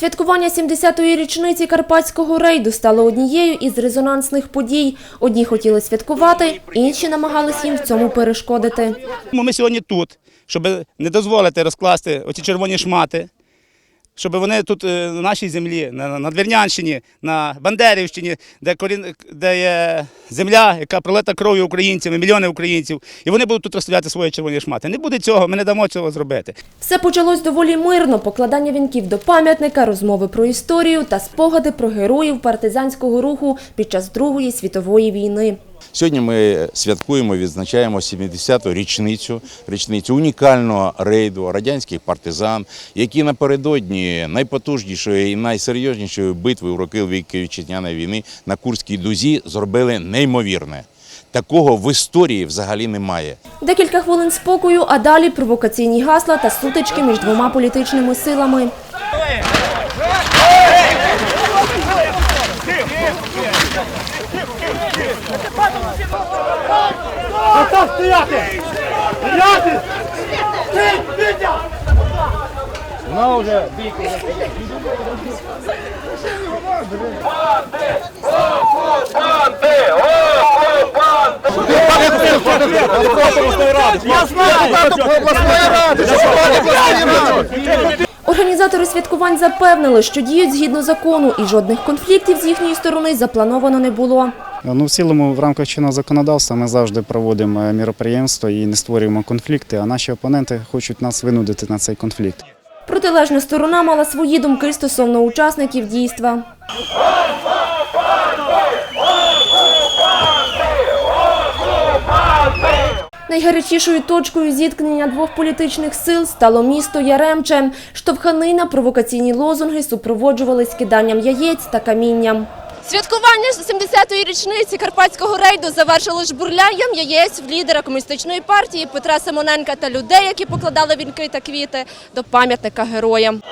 Святкування 70-ї річниці карпатського рейду стало однією із резонансних подій. Одні хотіли святкувати, інші намагались їм в цьому перешкодити. Ми сьогодні тут, щоб не дозволити розкласти оці червоні шмати, щоб вони тут е, на нашій землі, на на Двірнянщині, на Бандерівщині, де, корін, де є земля, яка пролита кров'ю українцями, мільйони українців, і вони будуть тут розставляти свої червоні шмати. Не буде цього, ми не дамо цього зробити. Все почалось доволі мирно. Покладання вінків до пам'ятника, розмови про історію та спогади про героїв партизанського руху під час Другої світової війни. Сьогодні ми святкуємо, відзначаємо 70-ту річницю, річницю унікального рейду радянських партизан, які напередодні найпотужнішої і найсерйознішої битви в роки Великої Вітчизняної війни на Курській дузі зробили неймовірне. Такого в історії взагалі немає. Декілька хвилин спокою, а далі провокаційні гасла та сутички між двома політичними силами. Стояти! Стояти! Стій, Вітя! Я знаю! обласної ради! обласної ради! Організатори святкувань запевнили, що діють згідно закону і жодних конфліктів з їхньої сторони заплановано не було. Ну, в цілому, в рамках чинного законодавства ми завжди проводимо е, міроприємства і не створюємо конфлікти, а наші опоненти хочуть нас винудити на цей конфлікт. Протилежна сторона мала свої думки стосовно учасників дійства. Найгарячішою точкою зіткнення двох політичних сил стало місто Яремче. Штовхани на провокаційні лозунги супроводжувались киданням яєць та камінням. Святкування 70-ї річниці карпатського рейду завершило жбурлянням яєць в лідера комуністичної партії Петра Симоненка та людей, які покладали вінки та квіти до пам'ятника героям.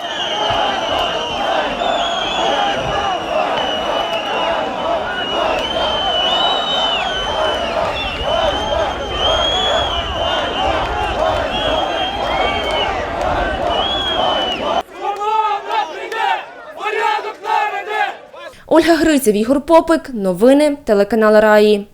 Ольга Гриців, Ігор Попик. Новини телеканал Раї.